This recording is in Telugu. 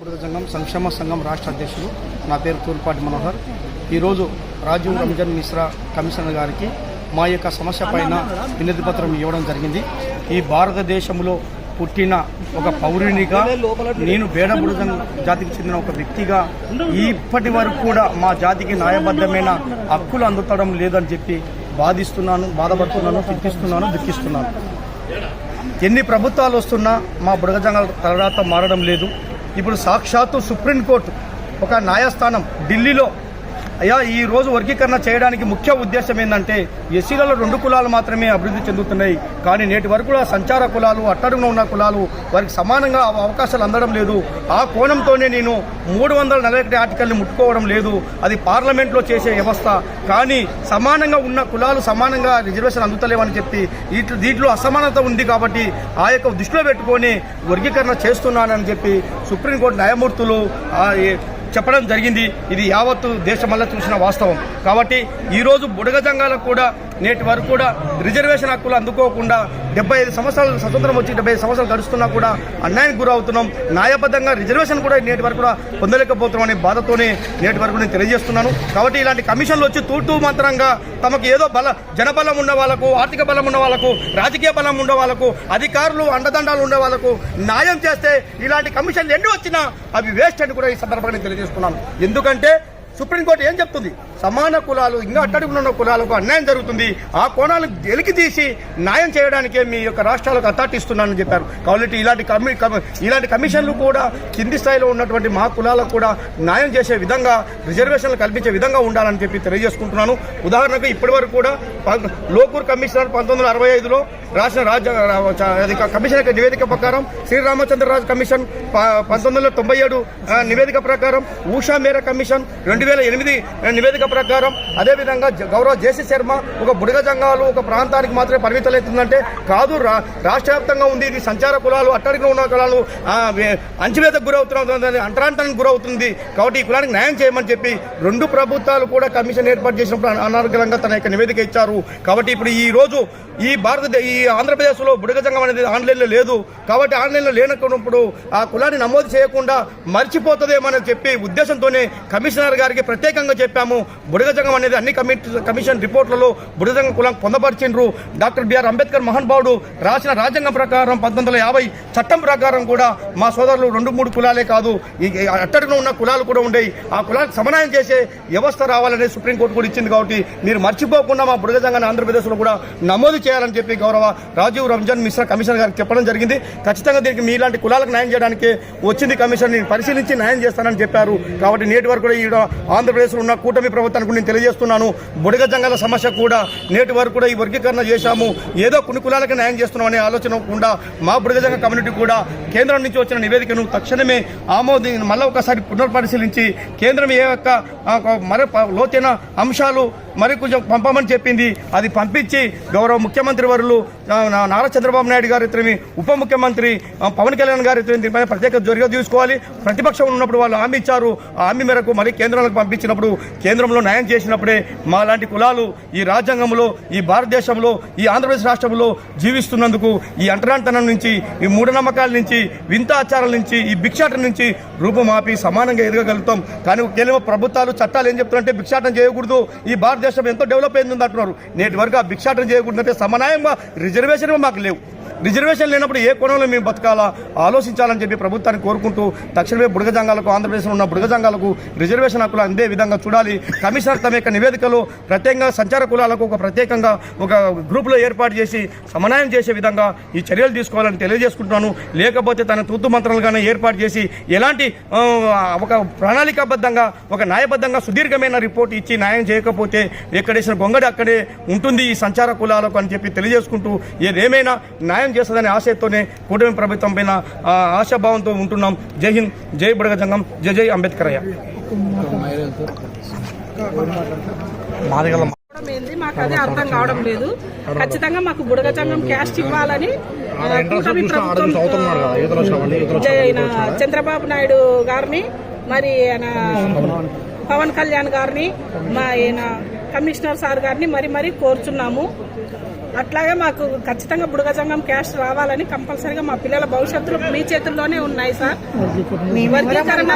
బుడగ సంఘం సంక్షేమ సంఘం రాష్ట్ర అధ్యక్షులు. నా పేరు తూర్పాటి మనోహర్. ఈరోజు రాజీవ్ రంజన్ మిశ్రా కమిషనర్ గారికి మా యొక్క సమస్య పైన వినతి పత్రం ఇవ్వడం జరిగింది. ఈ భారతదేశంలో పుట్టిన ఒక పౌరునిగా నేను బేడ బుడగ జాతికి చెందిన ఒక వ్యక్తిగా ఇప్పటి వరకు కూడా మా జాతికి న్యాయబద్ధమైన హక్కులు అందుతడం లేదని చెప్పి బాధిస్తున్నాను బాధపడుతున్నాను చింతిస్తున్నాను దుఃఖిస్తున్నాను. ఎన్ని ప్రభుత్వాలు వస్తున్నా మా బుడగజంగాల తలరాత మారడం లేదు. ఇప్పుడు సాక్షాత్తు సుప్రీంకోర్టు ఒక న్యాయస్థానం ఢిల్లీలో అయ్యా ఈ రోజు వర్గీకరణ చేయడానికి ముఖ్య ఉద్దేశం ఏంటంటే ఎస్సీలలో రెండు కులాలు మాత్రమే అభివృద్ధి చెందుతున్నాయి. కానీ నేటి వరకు కూడా సంచార కులాలు అట్టడుగున ఉన్న కులాలు వారికి సమానంగా అవ- అవకాశాలు అందడం లేదు. ఆ కోణంతోనే నేను మూడు వందల నలభై ఒకటి ఆర్టికల్ని ముట్టుకోవడం లేదు. అది పార్లమెంట్లో చేసే వ్యవస్థ. కానీ సమానంగా ఉన్న కులాలు సమానంగా రిజర్వేషన్ అందుతలేవని చెప్పి దీంట్లో అసమానత ఉంది కాబట్టి ఆ యొక్క దృష్టిలో పెట్టుకొని వర్గీకరణ చేస్తున్నానని చెప్పి సుప్రీంకోర్టు న్యాయమూర్తులు చెప్పడం జరిగింది. ఇది యావత్తు దేశమల్లా చూసిన వాస్తవం. కాబట్టి ఈరోజు బుడగ జంగాలకు కూడా నేటి వరకు కూడా రిజర్వేషన్ హక్కులు అందుకోకుండా డెబ్బై ఐదు సంవత్సరాలు స్వతంత్రం వచ్చి డెబ్బై ఐదు సంవత్సరాలు గడుస్తున్నా కూడా అన్యాయానికి గురవుతున్నాం. న్యాయబద్ధంగా రిజర్వేషన్ కూడా నేటి వరకు కూడా పొందలేకపోతున్నాం అనే బాధతోనే నేటి వరకు నేను తెలియజేస్తున్నాను. కాబట్టి ఇలాంటి కమిషన్లు వచ్చి తూటూ మంత్రంగా తమకు ఏదో బల జనబలం ఉన్న వాళ్ళకు ఆర్థిక బలం ఉన్న వాళ్ళకు రాజకీయ బలం ఉన్న వాళ్ళకు అధికారులు అండదండాలు ఉండే వాళ్ళకు న్యాయం చేస్తే ఇలాంటి కమిషన్లు ఎన్ని వచ్చినా అవి వేస్ట్ అని కూడా ఈ సందర్భంగా తెలియజేస్తున్నాను. ఎందుకంటే సుప్రీంకోర్టు ఏం చెప్తుంది? సమాన కులాలు ఇంకా అట్టడుగున్న కులాలకు అన్యాయం జరుగుతుంది. ఆ కోణాలు వెలికి తీసి న్యాయం చేయడానికే మీ యొక్క రాష్ట్రాలకు అతాటిస్తున్నానని చెప్పారు. కాబట్టి ఇలాంటి కమి కమి- ఇలాంటి కమిషన్లు కూడా కింది స్థాయిలో ఉన్నటువంటి మా కులాలకు కూడా న్యాయం చేసే విధంగా రిజర్వేషన్లు కల్పించే విధంగా ఉండాలని చెప్పి తెలియజేసుకుంటున్నాను. ఉదాహరణకు ఇప్పటివరకు కూడా లోకూర్ కమిషనర్ పంతొమ్మిది వందల అరవై ఐదులో రాసిన రాజ్య కమిషన్ యొక్క నివేదిక ప్రకారం శ్రీరామచంద్రరాజు కమిషన్ పంతొమ్మిది వందల తొంభై ఏడు నివేదిక ప్రకారం ఉషా మేర కమిషన్ రెండు వేల ఎనిమిది నివేదిక ప్రకారం అదేవిధంగా గౌరవ జేసీ శర్మ ఒక బుడగ జంగాలు ఒక ప్రాంతానికి మాత్రమే పరిమితమవుతుందంటే కాదు రా- రాష్ట్ర వ్యాప్తంగా ఉంది ఇది సంచార కులాలు అట్టడికి ఉన్న కులాలు ఆ, వే- అంచువేతకు అంటరాంటానికి గురవుతుంది కాబట్టి ఈ కులానికి న్యాయం చేయమని చెప్పి రెండు ప్రభుత్వాలు కూడా కమిషన్ ఏర్పాటు చేసినప్పుడు అనారోగ్యంగా తన యొక్క నివేదిక ఇచ్చారు. కాబట్టి ఇప్పుడు ఈ రోజు ఈ భారతదేశ ఈ ఆంధ్రప్రదేశ్లో బుడగజంగం అనేది ఆన్లైన్లో లేదు. కాబట్టి ఆన్లైన్లో లేనప్పుడు ఆ కులాన్ని నమోదు చేయకుండా మర్చిపోతుందేమని చెప్పి ఉద్దేశంతోనే కమిషనర్ గారికి ప్రత్యేకంగా చెప్పాము. బుడగజంగం అనేది అన్ని కమి కమిషన్ రిపోర్ట్లలో బుడగజంగం కులం పొందపరిచిండ్రు. డాక్టర్ బిఆర్ అంబేద్కర్ మహానుభావుడు రాసిన రాజ్యాంగం ప్రకారం పంతొమ్మిది యాభై చట్టం ప్రకారం కూడా మా సోదరులు రెండు మూడు కులాలే కాదు అట్టడిలో ఉన్న కులాలు కూడా ఉండేవి ఆ కులాలకు సమన్వయం చేసే వ్యవస్థ రావాలని సుప్రీంకోర్టు కూడా ఇచ్చింది కాబట్టి మీరు మర్చిపోకుండా మా బుడగజంగాన్ని ఆంధ్రప్రదేశ్లో కూడా నమోదు చేయాలని చెప్పి గౌరవ రాజీవ్ రంజాన్ మిశ్రా కమిషనర్ గారికి చెప్పడం జరిగింది. ఖచ్చితంగా దీనికి మీలాంటి కులాలకు న్యాయం చేయడానికి వచ్చింది కమిషన్ నేను పరిశీలించి న్యాయం చేస్తానని చెప్పారు. కాబట్టి నేటి వరకు కూడా ఈ ఆంధ్రప్రదేశ్లో ఉన్న కూటమి ప్రభుత్వం ప్రభుత్వానికి నేను తెలియజేస్తున్నాను. బుడగ జంగాల సమస్య కూడా నేటి వరకు కూడా ఈ వర్గీకరణ చేశాము. ఏదో కొన్ని కులాలకు న్యాయం చేస్తున్నాం అనే ఆలోచన కూడా మా బుడగజంగ కమ్యూనిటీ కూడా కేంద్రం నుంచి వచ్చిన నివేదికను తక్షణమే ఆమోది మళ్ళీ ఒకసారి పునర్పరిశీలించి కేంద్రం ఏ యొక్క మరి లోతైన అంశాలు మరి కొంచెం పంపమని చెప్పింది. అది పంపించి గౌరవ ముఖ్యమంత్రి వరులు నా- నారా చంద్రబాబు నాయుడు గారి ఇతరమి ఉప ముఖ్యమంత్రి పవన్ కళ్యాణ్ గారి ఇతరమి ప్రత్యేక జొరిగా తీసుకోవాలి. ప్రతిపక్షం ఉన్నప్పుడు వాళ్ళు హామీ ఇచ్చారు. ఆ హామీ మేరకు మరి కేంద్రాలకు పంపించినప్పుడు కేంద్రంలో న్యాయం చేసినప్పుడే మా లాంటి కులాలు ఈ రాజ్యాంగంలో ఈ భారతదేశంలో ఈ ఆంధ్రప్రదేశ్ రాష్ట్రంలో జీవిస్తున్నందుకు ఈ అంటరాంతనం నుంచి ఈ మూఢనమ్మకాల నుంచి వింత ఆచారాల నుంచి ఈ భిక్షాటం నుంచి రూపమాపి సమానంగా ఎదగగలుగుతాం. కానీ కేవలం ప్రభుత్వాలు చట్టాలు ఏం చెప్తున్నారంటే భిక్షాటం చేయకూడదు. ఈ భారతదేశం ఎంతో డెవలప్ అయింది అంటున్నారు. నేటి వరకు ఆ భిక్షాటం చేయకూడదు అంటే సమన్వయంగా రిజర్వేషన్ మాకు లేవు. రిజర్వేషన్ లేనప్పుడు ఏ కోణంలో మేము బతకాలా? ఆలోచించాలని చెప్పి ప్రభుత్వాన్ని కోరుకుంటూ తక్షణమే బుడగజంగాలకు ఆంధ్రప్రదేశ్లో ఉన్న బుడగజంగాలకు రిజర్వేషన్ హక్కులు అందే విధంగా చూడాలి. కమిషనర్ తమ యొక్క నివేదికలో ప్రత్యేకంగా సంచార కులాలకు ఒక ప్రత్యేకంగా ఒక గ్రూపులో ఏర్పాటు చేసి సమన్వయం చేసే విధంగా ఈ చర్యలు తీసుకోవాలని తెలియజేసుకుంటున్నాను. లేకపోతే తన తూతు మంత్రాలుగానే ఏర్పాటు చేసి ఎలాంటి ఒక ప్రణాళికాబద్ధంగా ఒక న్యాయబద్ధంగా సుదీర్ఘమైన రిపోర్ట్ ఇచ్చి న్యాయం చేయకపోతే ఎక్కడేసిన గొంగడి అక్కడే ఉంటుంది ఈ సంచార కులాలకు అని చెప్పి తెలియజేసుకుంటూ ఏదేమైనా న్యాయం చేస్తుందనే ఆశయంతోనే కూటమి ప్రభుత్వం పైన ఆశాభావంతో ఉంటున్నాం. జై హింద్ జై బుడగజంగం జై జై అంబేద్కర్ అయ్య మాదిగల అవడం ఏంది? మాకు అదే అర్థం కావడం లేదు. ఖచ్చితంగా మాకు బుడగచంగం క్యాస్ట్ ఇవ్వాలని కూటమి ప్రభుత్వం చంద్రబాబు నాయుడు గారిని మరి ఆయన పవన్ కళ్యాణ్ గారిని మా ఆయన కమిషనర్ సార్ గారిని మరి మరి కోరుచున్నాము. అట్లాగే మాకు ఖచ్చితంగా బుడగ సంఘం క్యాష్ రావాలని కంపల్సరీగా మా పిల్లల భవిష్యత్తులో మీ చేతుల్లోనే ఉన్నాయి సార్. వర్గీకరణ